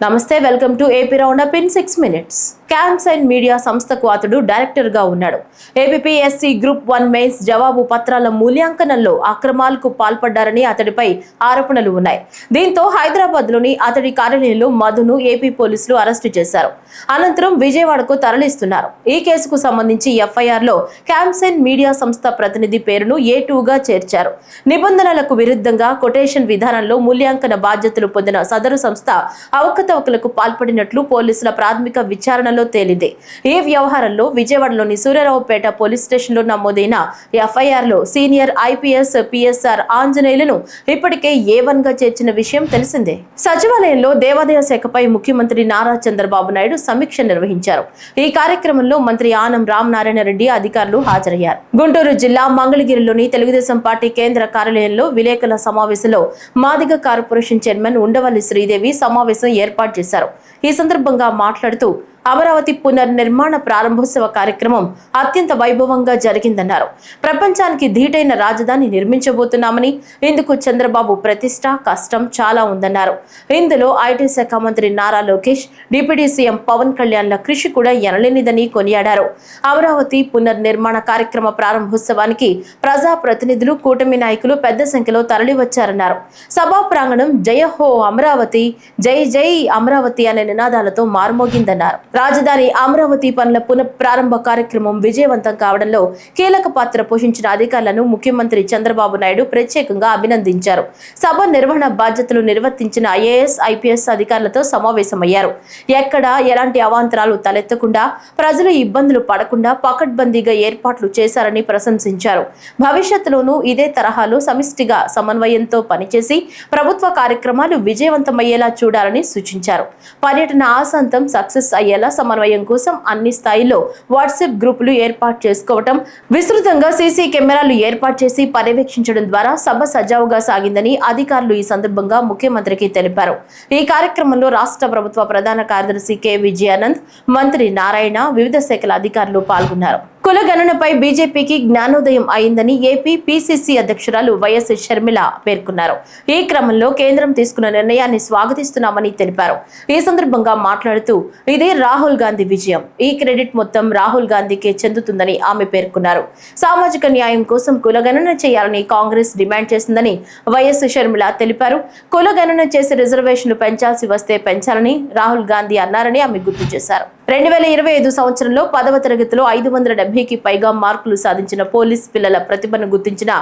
నమస్తే welcome to AP round up in six minutes క్యాన్సైన్ media సంస్థకు అతడు డైరెక్టర్గా ఉన్నాడు ఏపీఎస్సి గ్రూప్ వన్ మెయిన్స్ జవాబు పత్రాల మూల్యాంకనంలో అక్రమాలకు పాల్పడ్డారని అతడిపై ఆరోపణలు ఉన్నాయి. దీంతో హైదరాబాద్లోని అతడి కార్యాలయంలో మధును ఏపీ పోలీసులు అరెస్టు చేశారు. అనంతరం విజయవాడకు తరలిస్తున్నారు. ఈ కేసుకు సంబంధించి ఎఫ్ఐఆర్లో క్యాన్స్ మీడియా సంస్థ ప్రతినిధి పేరును ఏ టూగా చేర్చారు. నిబంధనలకు విరుద్ధంగా కొటేషన్ విధానంలో మూల్యాంకన బాధ్యతలు పొందిన సదరు సంస్థ అవకతవకలకు పాల్పడినట్లు పోలీసుల ప్రాథమిక విచారణలో తేలింది. ఈ వ్యవహారంలో విజయవాడలోని సూర్యారావుపేట పోలీస్ స్టేషన్లో నమోదైన ఎఫ్ఐఆర్లో సీనియర్ ఐపీఎస్ పిఎస్ఆర్ ఆంజనేయులను ఇప్పటికే ఏ వన్గా చేర్చిన విషయం తెలిసిందే. సచివాలయంలో దేవాదాయ శాఖపై ముఖ్యమంత్రి నారా చంద్రబాబు నాయుడు సమీక్ష నిర్వహించారు. ఈ కార్యక్రమంలో మంత్రి ఆనం రామనారాయణ రెడ్డి అధికారులు హాజరయ్యారు. గుంటూరు జిల్లా మంగళగిరిలోని తెలుగుదేశం పార్టీ కేంద్ర కార్యాలయంలో విలేకరుల సమావేశంలో మాదిగ కార్పొరేషన్ చైర్మన్ ఉండవల్లి శ్రీదేవి సమావేశం ఏర్పాటు చేశారు. ఈ సందర్భంగా మాట్లాడుతూ అమరావతి పునర్నిర్మాణ ప్రారంభోత్సవ కార్యక్రమం అత్యంత వైభవంగా జరిగిందన్నారు. ప్రపంచానికి ధీటైన రాజధాని నిర్మించబోతున్నామని ఇందుకు చంద్రబాబు ప్రతిష్ట కష్టం చాలా ఉందన్నారు. ఇందులో ఐటీ శాఖ మంత్రి నారా లోకేష్ డిప్యూటీ సీఎం పవన్ కళ్యాణ్ల కృషి కూడా ఎనలేనిదని కొనియాడారు. అమరావతి పునర్నిర్మాణ కార్యక్రమ ప్రారంభోత్సవానికి ప్రజా ప్రతినిధులు కూటమి నాయకులు పెద్ద సంఖ్యలో తరలివచ్చారన్నారు. సభా ప్రాంగణం జయ హో అమరావతి జై జై అమరావతి అనే నినాదాలతో మారుమోగిందన్నారు. రాజధాని అమరావతి పనుల పునః ప్రారంభ కార్యక్రమం విజయవంతం కావడంలో కీలక పాత్ర పోషించిన అధికారులను ముఖ్యమంత్రి చంద్రబాబు నాయుడు ప్రత్యేకంగా అభినందించారు. సభ నిర్వహణ బాధ్యతలు నిర్వర్తించిన ఐఏఎస్ ఐపీఎస్ అధికారులతో సమావేశమయ్యారు. ఎక్కడ ఎలాంటి అవాంతరాలు తలెత్తకుండా ప్రజలు ఇబ్బందులు పడకుండా పకడ్బందీగా ఏర్పాట్లు చేశారని ప్రశంసించారు. భవిష్యత్తులోనూ ఇదే తరహాలో సమిష్టిగా సమన్వయంతో పనిచేసి ప్రభుత్వ కార్యక్రమాలు విజయవంతమయ్యేలా చూడాలని సూచించారు. పర్యటన ఆశాంతం సక్సెస్ అయ్యేలా సమన్వయం కోసం అన్ని స్థాయిలో వాట్సాప్ గ్రూపులు ఏర్పాటు చేసుకోవటం విస్తృతంగా సీసీ కెమెరాలు ఏర్పాటు చేసి పర్యవేక్షించడం ద్వారా సభ సజావుగా సాగిందని అధికారులు ఈ సందర్భంగా ముఖ్యమంత్రికి తెలిపారు. ఈ కార్యక్రమంలో రాష్ట్ర ప్రభుత్వ ప్రధాన కార్యదర్శి కె. విజయానంద్ మంత్రి నారాయణ వివిధ శాఖల అధికారులు పాల్గొన్నారు. కుల గణనపై బీజేపీకి జ్ఞానోదయం అయిందని ఏపీ పీసీసీ అధ్యక్షురాలు వైఎస్ షర్మిల పేర్కొన్నారు. ఈ క్రమంలో కేంద్రం తీసుకున్న నిర్ణయాన్ని స్వాగతిస్తున్నామని తెలిపారు. ఈ సందర్భంగా మాట్లాడుతూ ఇది రాహుల్ గాంధీ విజయం. ఈ క్రెడిట్ మొత్తం రాహుల్ గాంధీకే చెందుతుందని ఆమె పేర్కొన్నారు. సామాజిక న్యాయం కోసం కులగణన చేయాలని కాంగ్రెస్ డిమాండ్ చేసిందని వైఎస్ షర్మిల తెలిపారు. కులగణన చేసి రిజర్వేషన్లు పెంచాల్సి వస్తే పెంచాలని రాహుల్ గాంధీ అన్నారని ఆమె గుర్తు చేశారు. రెండు వేల ఇరవై ఐదు సంవత్సరంలో పదవ తరగతిలో ఐదు వందల డెబ్బైకి పైగా మార్కులు సాధించిన పోలీస్ పిల్లల ప్రతిభను గుర్తించిన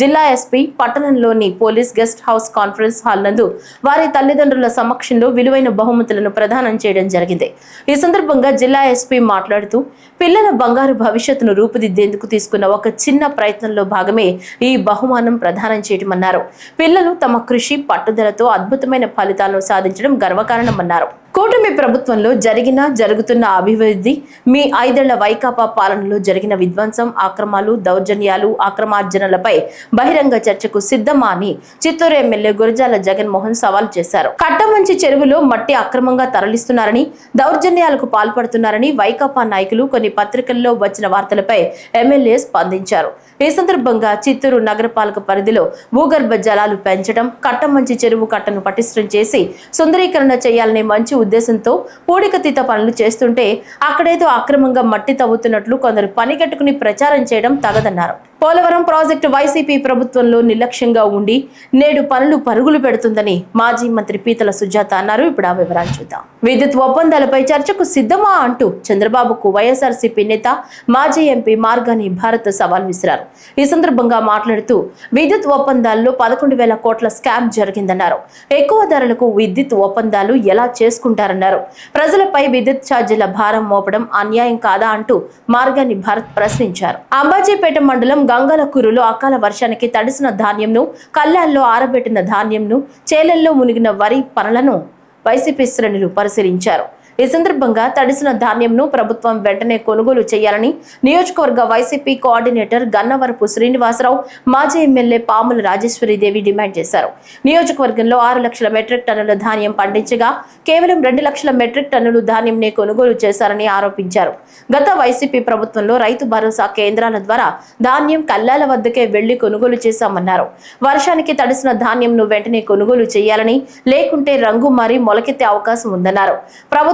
జిల్లా ఎస్పీ పట్టణంలోని police guest house conference hall నందు వారి తల్లిదండ్రుల సమక్షంలో విలువైన బహుమతులను ప్రదానం చేయడం జరిగింది. ఈ సందర్భంగా జిల్లా ఎస్పీ మాట్లాడుతూ పిల్లల బంగారు భవిష్యత్తును రూపుదిద్దేందుకు తీసుకున్న ఒక చిన్న ప్రయత్నంలో భాగమే ఈ బహుమానం ప్రదానం చేయటమన్నారు. పిల్లలు తమ కృషి పట్టుదలతో అద్భుతమైన ఫలితాలను సాధించడం గర్వకారణమన్నారు. కూటమి ప్రభుత్వంలో జరిగిన జరుగుతున్న అభివృద్ధి మీ ఐదేళ్ళ వైకాపా పాలనలో జరిగిన విధ్వంసం అక్రమాలు దౌర్జన్యాలు ఆక్రమార్జనలపై బహిరంగ చర్చకు సిద్ధమా అని చిత్తూరు ఎమ్మెల్యే గురజాల జగన్మోహన్ సవాల్ చేశారు. కట్టమంచి చెరువులో మట్టి అక్రమంగా తరలిస్తున్నారని దౌర్జన్యాలకు పాల్పడుతున్నారని వైకాపా నాయకులు కొన్ని పత్రికల్లో వచ్చిన వార్తలపై ఎమ్మెల్యే స్పందించారు. ఈ సందర్భంగా చిత్తూరు నగరపాలక పరిధిలో భూగర్భ జలాలు పెంచడం కట్టమంచి చెరువు కట్టను పటిష్టం చేసి సుందరీకరణ చేయాలనే మంచి ఉద్దేశంతో పూడికతీత పనులు చేస్తుంటే అక్కడేదో అక్రమంగా మట్టి తవ్వుతున్నట్లు కొందరు పనిగట్టుకుని ప్రచారం చేయడం తగదన్నారు. పోలవరం ప్రాజెక్టు వైసీపీ ప్రభుత్వంలో నిర్లక్ష్యంగా ఉండి నేడు పనులు పరుగులు పెడుతుందని మాజీ మంత్రి పీతల సుజాత అన్నారు. ఇప్పుడు ఆ వివరాలు చూద్దాం. విద్యుత్ ఒప్పందాలపై చర్చకు సిద్ధమా అంటూ చంద్రబాబుకు వైఎస్ఆర్సీపీ నేత మాజీ ఎంపీ మార్గాని భారత్ సవాల్ విసిరారు. ఈ సందర్భంగా మాట్లాడుతూ విద్యుత్ ఒప్పందాల్లో పదకొండు వేల కోట్ల స్కామ్ జరిగిందన్నారు. ఎక్కువ ధరలకు విద్యుత్ ఒప్పందాలు ఎలా చేసుకుంటారన్నారు. ప్రజలపై విద్యుత్ ఛార్జీల భారం మోపడం అన్యాయం కాదా అంటూ మార్గాన్ని భారత్ ప్రశ్నించారు. అంబాజీపేట మండలం గంగలకూరులో అకాల వర్షానికి తడిసిన ధాన్యంను కళ్ళాల్లో ఆరబెట్టిన ధాన్యంను చేలల్లో మునిగిన వరి పనులను వైసీపీ శ్రేణులు పరిశీలించారు. ఈ సందర్భంగా తడిసిన ధాన్యంను ప్రభుత్వం వెంటనే కొనుగోలు చేయాలని నియోజకవర్గ వైసీపీ కోఆర్డినేటర్ గన్నవరపు శ్రీనివాసరావు మాజీ ఎమ్మెల్యే పాముల రాజేశ్వరీదేవి డిమాండ్ చేశారు. నియోజకవర్గంలో ఆరు లక్షల మెట్రిక్ టన్నుల ధాన్యం పండించగా కేవలం రెండు లక్షల మెట్రిక్ టన్నులు ధాన్యంనే కొనుగోలు చేశారని ఆరోపించారు. గత వైసీపీ ప్రభుత్వంలో రైతు భరోసా కేంద్రాల ద్వారా ధాన్యం కల్లాల వద్దకే వెళ్ళి కొనుగోలు చేశామన్నారు. వర్షానికి తడిసిన ధాన్యంను వెంటనే కొనుగోలు చేయాలని లేకుంటే రంగు మారి మొలకెత్తే అవకాశం ఉందన్నారు.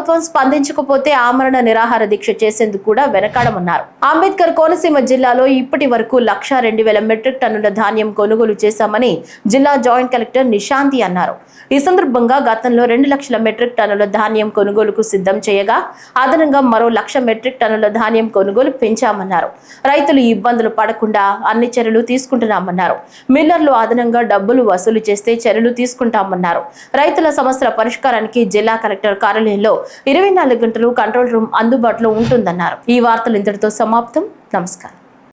ప్రభుత్వం స్పందించకపోతే ఆమరణ నిరాహార దీక్ష చేసేందుకు కూడా వెనకాడమన్నారు. అంబేద్కర్ కోనసీమ జిల్లాలో ఇప్పటి వరకు లక్ష రెండు వేల మెట్రిక్ టన్నుల ధాన్యం కొనుగోలు చేశామని జిల్లా జాయింట్ కలెక్టర్ నిశాంతి అన్నారు. ఈ సందర్భంగా గతంలో రెండు లక్షల మెట్రిక్ టన్నుల ధాన్యం కొనుగోలుకు సిద్ధం చేయగా అదనంగా మరో లక్ష మెట్రిక్ టన్నుల ధాన్యం కొనుగోలు పెంచామన్నారు. రైతులు ఇబ్బందులు పడకుండా అన్ని చర్యలు తీసుకుంటున్నామన్నారు. మిల్లర్లు అదనంగా డబ్బులు వసూలు చేస్తే చర్యలు తీసుకుంటామన్నారు. రైతుల సమస్యల పరిష్కారానికి జిల్లా కలెక్టర్ కార్యాలయంలో ఇరవై నాలుగు గంటలు కంట్రోల్ రూమ్ అందుబాటులో ఉంటుందన్నారు. ఈ వార్తలు ఇంతటితో సమాప్తం. నమస్కారం.